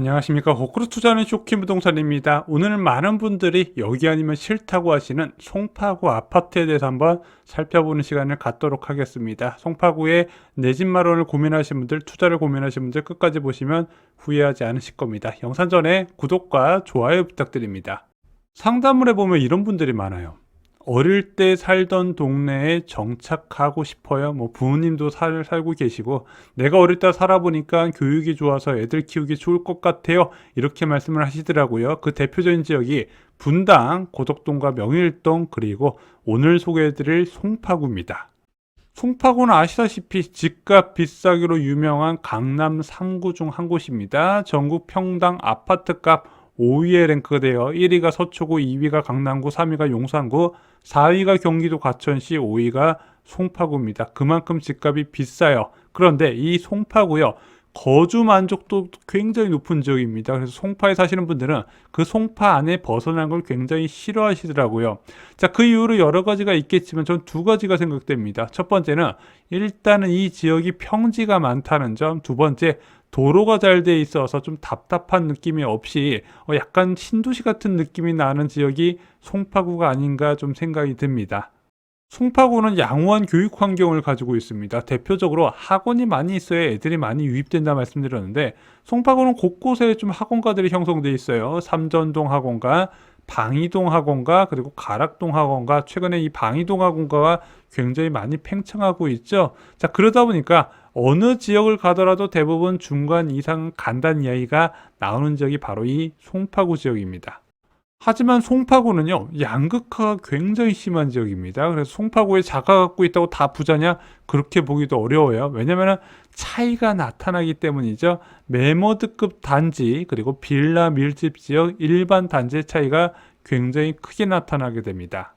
안녕하십니까 호크루 투자는 쇼킹 부동산입니다. 오늘은 많은 분들이 여기 아니면 싫다고 하시는 송파구 아파트에 대해서 한번 살펴보는 시간을 갖도록 하겠습니다. 송파구에 내 집 마련을 고민하시는 분들, 투자를 고민하시는 분들 끝까지 보시면 후회하지 않으실 겁니다. 영상 전에 구독과 좋아요 부탁드립니다. 상담을 해보면 이런 분들이 많아요. 어릴 때 살던 동네에 정착하고 싶어요. 뭐 부모님도 살, 살고 계시고 내가 어릴 때 살아보니까 교육이 좋아서 애들 키우기 좋을 것 같아요. 이렇게 말씀을 하시더라고요. 그 대표적인 지역이 분당, 고덕동과 명일동 그리고 오늘 소개해드릴 송파구입니다. 송파구는 아시다시피 집값 비싸기로 유명한 강남 3구 중 한 곳입니다. 전국 평당 아파트값 5위에 랭크가 되어 1위가 서초구, 2위가 강남구, 3위가 용산구, 4위가 경기도 과천시, 5위가 송파구입니다. 그만큼 집값이 비싸요. 그런데 이 송파구요. 거주 만족도 굉장히 높은 지역입니다. 그래서 송파에 사시는 분들은 그 송파 안에 벗어난 걸 굉장히 싫어하시더라고요. 자, 그 이유로 여러 가지가 있겠지만 전 두 가지가 생각됩니다. 첫 번째는 일단은 이 지역이 평지가 많다는 점, 두 번째 도로가 잘 돼 있어서 좀 답답한 느낌이 없이 어, 약간 신도시 같은 느낌이 나는 지역이 송파구가 아닌가 좀 생각이 듭니다. 송파구는 양호한 교육 환경을 가지고 있습니다. 대표적으로 학원이 많이 있어야 애들이 많이 유입된다 말씀드렸는데 송파구는 곳곳에 좀 학원가들이 형성돼 있어요. 삼전동 학원가, 방이동 학원가, 그리고 가락동 학원가, 최근에 이 방이동 학원가가 굉장히 많이 팽창하고 있죠. 자, 그러다 보니까 어느 지역을 가더라도 대부분 중간 이상 간단 이야기가 나오는 지역이 바로 이 송파구 지역입니다. 하지만 송파구는요, 양극화가 굉장히 심한 지역입니다. 그래서 송파구에 자가 갖고 있다고 다 부자냐? 그렇게 보기도 어려워요. 왜냐면은 차이가 나타나기 때문이죠. 메모드급 단지, 그리고 빌라 밀집 지역 일반 단지의 차이가 굉장히 크게 나타나게 됩니다.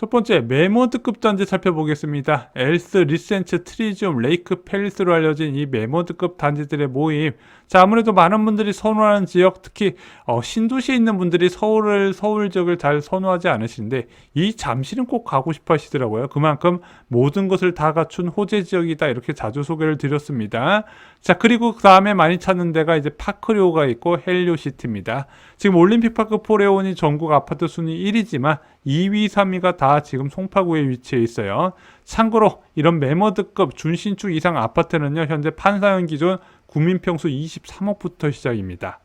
첫 번째 메모드급 단지 살펴보겠습니다. 엘스, 리센츠, 트리지움, 레이크, 팰리스로 알려진 이 메모드급 단지들의 모임. 자 아무래도 많은 분들이 선호하는 지역, 특히 어, 신도시에 있는 분들이 서울을 서울 지역을 잘 선호하지 않으시는데 이 잠실은 꼭 가고 싶어 하시더라고요. 그만큼 모든 것을 다 갖춘 호재 지역이다 이렇게 자주 소개를 드렸습니다. 자 그리고 그 다음에 많이 찾는 데가 이제 파크리오가 있고 헬리오시티입니다. 지금 올림픽파크 포레온이 전국 아파트 순위 1위지만 2위, 3위가 다 지금 송파구에 위치해 있어요. 참고로 이런 메머드급 준신축 이상 아파트는요 현재 판사형 기준 국민평수 23억부터 시작입니다.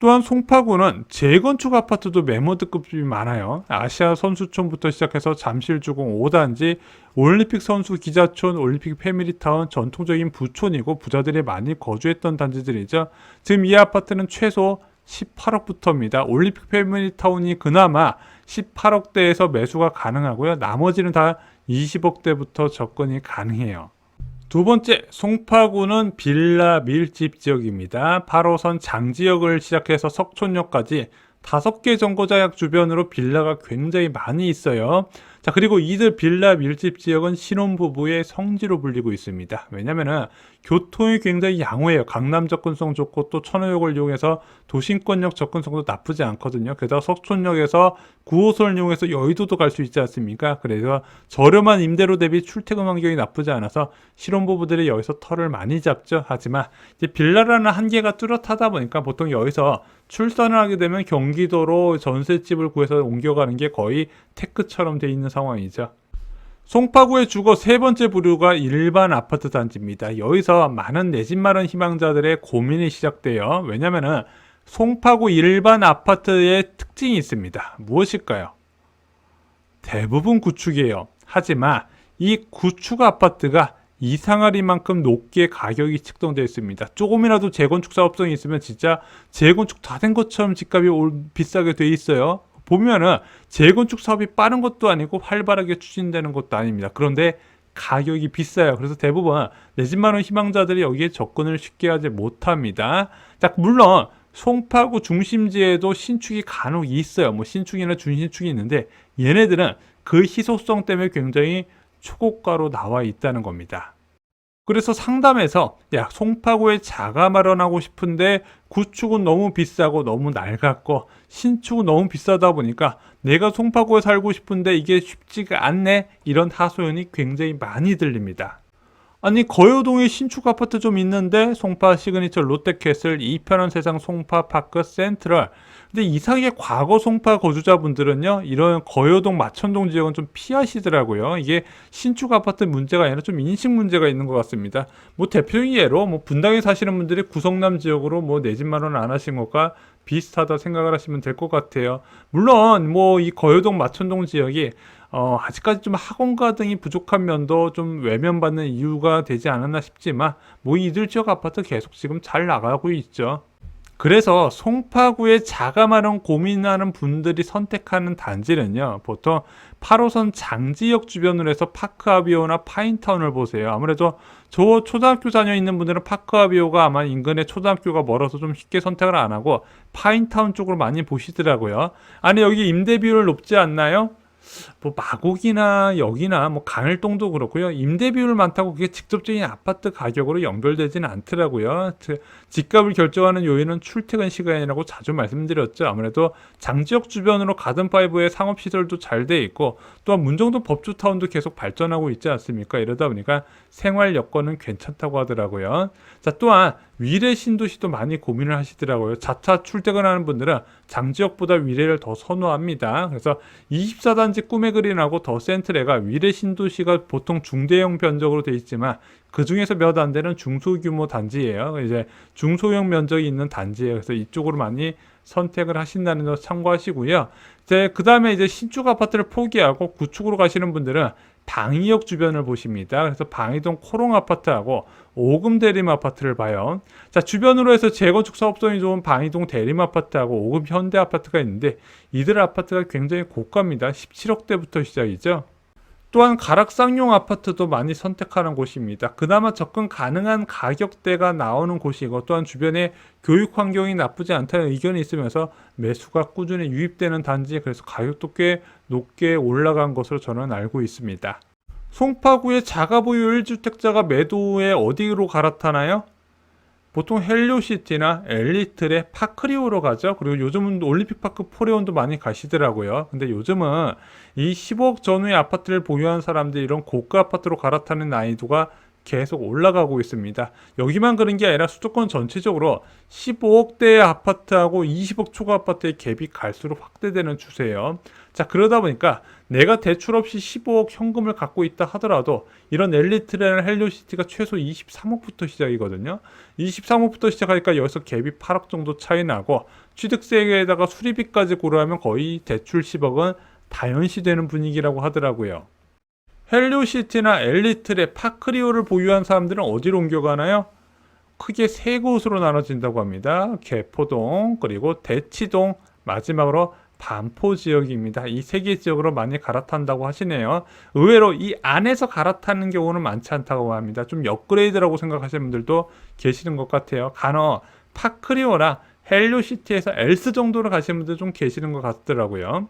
또한 송파구는 재건축 아파트도 메모드급이 많아요. 아시아 선수촌부터 시작해서 잠실주공 5단지, 올림픽 선수 기자촌, 올림픽 패밀리타운 전통적인 부촌이고 부자들이 많이 거주했던 단지들이죠. 지금 이 아파트는 최소 18억부터입니다. 올림픽 패밀리타운이 그나마 18억대에서 매수가 가능하고요. 나머지는 다 20억대부터 접근이 가능해요. 두 번째, 송파구는 빌라 밀집 지역입니다. 8호선 장지역을 시작해서 석촌역까지 다섯 개 정거장약 주변으로 빌라가 굉장히 많이 있어요. 자, 그리고 이들 빌라 밀집 지역은 신혼부부의 성지로 불리고 있습니다. 왜냐면은 교통이 굉장히 양호해요. 강남 접근성 좋고 또 천호역을 이용해서 도심권역 접근성도 나쁘지 않거든요. 게다가 석촌역에서 9호선을 이용해서 여의도도 갈 수 있지 않습니까? 그래서 저렴한 임대료 대비 출퇴근 환경이 나쁘지 않아서 신혼부부들이 여기서 털을 많이 잡죠. 하지만 빌라라는 한계가 뚜렷하다 보니까 보통 여기서 출산을 하게 되면 경기도로 전셋집을 구해서 옮겨가는 게 거의 테크처럼 돼 있는 상황이죠. 송파구의 주거 세 번째 부류가 일반 아파트 단지입니다. 여기서 많은 내 집 마련 희망자들의 고민이 시작돼요. 왜냐면은 송파구 일반 아파트의 특징이 있습니다. 무엇일까요? 대부분 구축이에요. 하지만 이 구축 아파트가 이상하리만큼 높게 가격이 책정되어 있습니다. 조금이라도 재건축 사업성이 있으면 진짜 재건축 다 된 것처럼 집값이 올- 비싸게 돼 있어요. 보면은 재건축 사업이 빠른 것도 아니고 활발하게 추진되는 것도 아닙니다. 그런데 가격이 비싸요. 그래서 대부분 내 집 마련 희망자들이 여기에 접근을 쉽게 하지 못합니다. 자, 물론 송파구 중심지에도 신축이 간혹 있어요. 뭐 신축이나 준신축이 있는데 얘네들은 그 희소성 때문에 굉장히 초고가로 나와 있다는 겁니다. 그래서 상담에서 야 송파구에 자가 마련하고 싶은데 구축은 너무 비싸고 너무 낡았고 신축은 너무 비싸다 보니까 내가 송파구에 살고 싶은데 이게 쉽지가 않네 이런 하소연이 굉장히 많이 들립니다. 아니 거여동에 신축 아파트 좀 있는데 송파 시그니처 롯데캐슬 이편한 세상 송파 파크 센트럴. 근데 이상하게 과거 송파 거주자분들은요 이런 거여동 마천동 지역은 좀 피하시더라고요. 이게 신축 아파트 문제가 아니라 좀 인식 문제가 있는 것 같습니다. 뭐 대표적인 예로 뭐 분당에 사시는 분들이 구성남 지역으로 뭐 내 집 마련 안 하신 것과 비슷하다 생각을 하시면 될 것 같아요. 물론 뭐 이 거여동 마천동 지역이 어, 아직까지 좀 학원가 등이 부족한 면도 좀 외면받는 이유가 되지 않았나 싶지만 뭐 이들 지역 아파트 계속 지금 잘 나가고 있죠. 그래서 송파구에 자가 마련 고민하는 분들이 선택하는 단지는요. 보통 8호선 장지역 주변으로 해서 파크아비오나 파인타운을 보세요. 아무래도 저 초등학교 자녀 있는 분들은 파크아비오가 아마 인근에 초등학교가 멀어서 좀 쉽게 선택을 안 하고 파인타운 쪽으로 많이 보시더라고요. 아니 여기 임대 비율 높지 않나요? 뭐 마곡이나 여기나 뭐 강일동도 그렇고요. 임대 비율 많다고 그게 직접적인 아파트 가격으로 연결되지는 않더라고요. 즉, 집값을 결정하는 요인은 출퇴근 시간이라고 자주 말씀드렸죠. 아무래도 장지역 주변으로 가든파이브의 상업 시설도 잘 돼 있고 또한 문정동 법주타운도 계속 발전하고 있지 않습니까? 이러다 보니까 생활 여건은 괜찮다고 하더라고요. 자 또한 위례 신도시도 많이 고민을 하시더라고요. 자차 출퇴근하는 분들은 장지역보다 위례를 더 선호합니다. 그래서 24단지 꿈의 그린하고 더 센트레가 위례 신도시가 보통 중대형 변적으로 돼 있지만 그 중에서 몇 안 되는 중소규모 단지예요. 이제 중소형 면적이 있는 단지예요. 그래서 이쪽으로 많이 선택을 하신다는 거 참고하시고요. 그 다음에 이제 신축 아파트를 포기하고 구축으로 가시는 분들은 방이역 주변을 보십니다. 그래서 방이동 코롱 아파트하고 오금 대림 아파트를 봐요. 자, 주변으로 해서 재건축 사업성이 좋은 방이동 대림 아파트하고 오금 현대 아파트가 있는데 이들 아파트가 굉장히 고가입니다. 17억대부터 시작이죠. 또한 가락 쌍용 아파트도 많이 선택하는 곳입니다. 그나마 접근 가능한 가격대가 나오는 곳이고 또한 주변에 교육 환경이 나쁘지 않다는 의견이 있으면서 매수가 꾸준히 유입되는 단지 그래서 가격도 꽤 높게 올라간 것으로 저는 알고 있습니다. 송파구의 자가 보유 1주택자가 매도에 어디로 갈아타나요? 보통 헬리오시티나 엘리트의 파크리오로 가죠. 그리고 요즘은 올림픽 파크 포레온도 많이 가시더라고요. 근데 요즘은 이 10억 전후의 아파트를 보유한 사람들이 이런 고가 아파트로 갈아타는 난이도가 계속 올라가고 있습니다. 여기만 그런 게 아니라 수도권 전체적으로 15억대의 아파트하고 20억 초과 아파트의 갭이 갈수록 확대되는 추세예요. 자, 그러다 보니까 내가 대출 없이 15억 현금을 갖고 있다 하더라도 이런 엘리트라는 헬리오시티가 최소 23억부터 시작이거든요. 23억부터 시작하니까 여기서 갭이 8억 정도 차이 나고 취득세에다가 수리비까지 고려하면 거의 대출 10억은 다연시되는 분위기라고 하더라고요. 헬리오시티나 엘리트의 파크리오를 보유한 사람들은 어디로 옮겨가나요? 크게 세 곳으로 나눠진다고 합니다. 개포동, 그리고 대치동, 마지막으로 반포 지역입니다. 이 세 개 지역으로 많이 갈아탄다고 하시네요. 의외로 이 안에서 갈아타는 경우는 많지 않다고 합니다. 좀 업그레이드라고 생각하시는 분들도 계시는 것 같아요. 간혹 파크리오나 헬리오시티에서 엘스 정도로 가시는 분들 좀 계시는 것 같더라고요.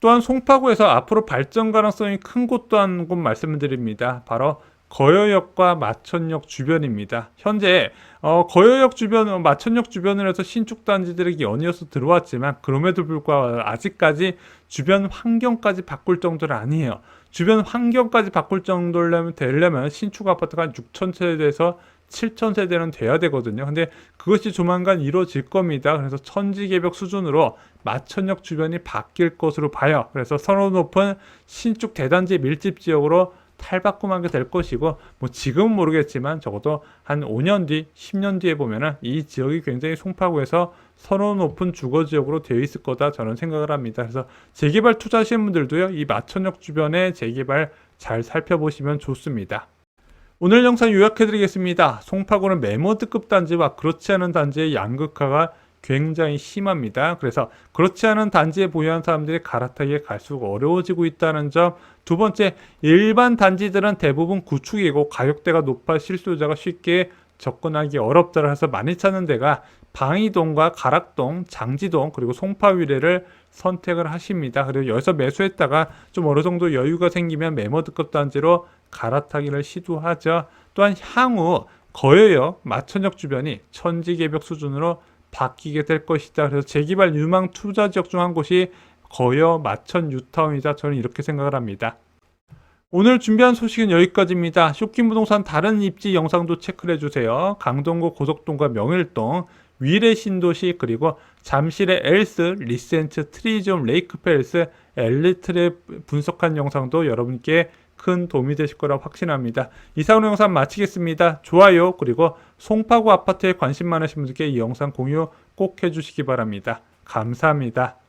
또한 송파구에서 앞으로 발전 가능성이 큰곳또한곳 말씀을 드립니다. 바로 거여역과 마천역 주변입니다. 현재 어, 거여역 주변, 어, 마천역 주변을 해서 신축 단지들이 연이어서 들어왔지만 그럼에도 불구하고 아직까지 주변 환경까지 바꿀 정도는 아니에요. 주변 환경까지 바꿀 정도려면 되려면 신축 아파트가 한 6천 세대에서 7천 세대는 돼야 되거든요. 근데 그것이 조만간 이루어질 겁니다. 그래서 천지개벽 수준으로 마천역 주변이 바뀔 것으로 봐요. 그래서 선호 높은 신축 대단지 밀집 지역으로 탈바꿈하게 될 것이고 뭐 지금은 모르겠지만 적어도 한 5년 뒤, 10년 뒤에 보면은 이 지역이 굉장히 송파구에서 선호 높은 주거 지역으로 되어 있을 거다 저는 생각을 합니다. 그래서 재개발 투자하시는 분들도요. 이 마천역 주변에 재개발 잘 살펴보시면 좋습니다. 오늘 영상 요약해 드리겠습니다. 송파구는 메모드급 단지와 그렇지 않은 단지의 양극화가 굉장히 심합니다. 그래서 그렇지 않은 단지에 보유한 사람들이 갈아타기에 갈수록 어려워지고 있다는 점. 두 번째, 일반 단지들은 대부분 구축이고 가격대가 높아 실수요자가 쉽게 접근하기 어렵다라 해서 많이 찾는 데가 방이동과 가락동, 장지동 그리고 송파위례를 선택을 하십니다. 그리고 여기서 매수했다가 좀 어느 정도 여유가 생기면 메모드급 단지로 갈아타기를 시도하죠. 또한 향후 거여역 마천역 주변이 천지개벽 수준으로 바뀌게 될 것이다. 그래서 재개발 유망 투자 지역 중 한 곳이 거여 마천 뉴타운이다. 저는 이렇게 생각을 합니다. 오늘 준비한 소식은 여기까지입니다. 쇼킹 부동산 다른 입지 영상도 체크해 주세요. 강동구 고속동과 명일동, 위례 신도시 그리고 잠실의 엘스, 리센트, 트리지엄, 레이크펠스, 엘리트를 분석한 영상도 여러분께 큰 도움이 되실 거라 확신합니다. 이상으로 영상 마치겠습니다. 좋아요 그리고 송파구 아파트에 관심 많으신 분들께 이 영상 공유 꼭 해주시기 바랍니다. 감사합니다.